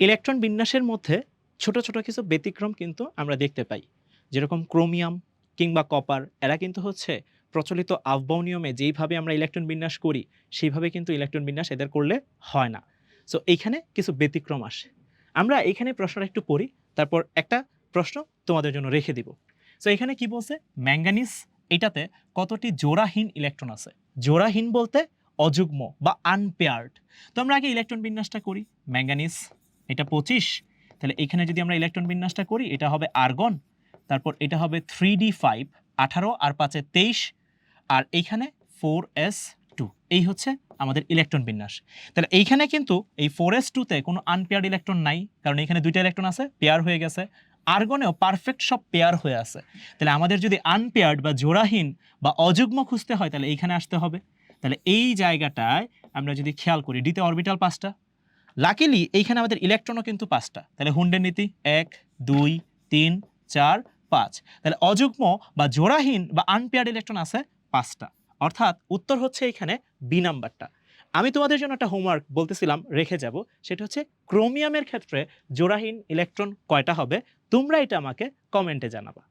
Electron বিন্যাসের মধ্যে ছোট ছোট কিছু ব্যতিক্রম কিন্তু আমরা দেখতে পাই। যেরকম ক্রোমিয়াম কিংবা কপার, এরা কিন্তু হচ্ছে প্রচলিত আফবাউ নিয়মে যেইভাবে আমরা ইলেকট্রন বিন্যাস করি, সেইভাবে কিন্তু ইলেকট্রন বিন্যাস এদের করলে হয় না। সো এইখানে কিছু ব্যতিক্রম আসে। আমরা এইখানে প্রশ্নটা একটু পড়ি, তারপর একটা প্রশ্ন তোমাদের জন্য রেখে দিব। সো এখানে কি বলছে? ম্যাঙ্গানিজ, এটাতে কতটি জোড়াহীন ইলেকট্রন আছে? জোড়াহীন বলতে অযুগ্ম বা আনপেয়ার্ড তো আমরা আগে ইলেকট্রন বিন্যাসটা করি। ম্যাঙ্গানিজ এটা পঁচিশ, তাহলে এখানে যদি আমরা ইলেকট্রন বিন্যাসটা করি, এটা হবে আর্গন তারপর এটা হবে থ্রি ডি ফাইভ আঠারো, আর পাঁচে তেইশ, আর এইখানে ফোর এস টু এই হচ্ছে আমাদের ইলেকট্রন বিন্যাস। তাহলে এইখানে কিন্তু এই ফোর এস টুতে কোনো আনপেয়ার্ড ইলেকট্রন নাই, কারণ এখানে দুইটা ইলেকট্রন আছে পেয়ার হয়ে গেছে। আর্গনেও পারফেক্ট সব পেয়ার হয়ে আছে। তাহলে আমাদের যদি আনপেয়ার্ড বা জোড়াহীন বা অযুগ্ম খুঁজতে হয়, তাহলে এইখানে আসতে হবে। তাহলে এই জায়গাটায় আমরা যদি খেয়াল করি ডিতে অরবিটাল পাঁচটা লাকিলি এইখানে আমাদের ইলেকট্রনও কিন্তু পাঁচটা। তাহলে হুন্ডের নীতি, এক, দুই, তিন, চার, পাঁচ। তাহলে অযুগ্ম বা জোড়াহীন বা আনপেয়ার্ড ইলেকট্রন আছে পাঁচটা। অর্থাৎ উত্তর হচ্ছে এখানে বি নাম্বারটা। আমি তোমাদের জন্য একটা হোমওয়ার্ক বলতেছিলাম, রেখে যাব। সেটা হচ্ছে ক্রোমিয়ামের ক্ষেত্রে জোড়াহীন ইলেকট্রন কয়টা হবে? তোমরা এটা আমাকে কমেন্টে জানাবা।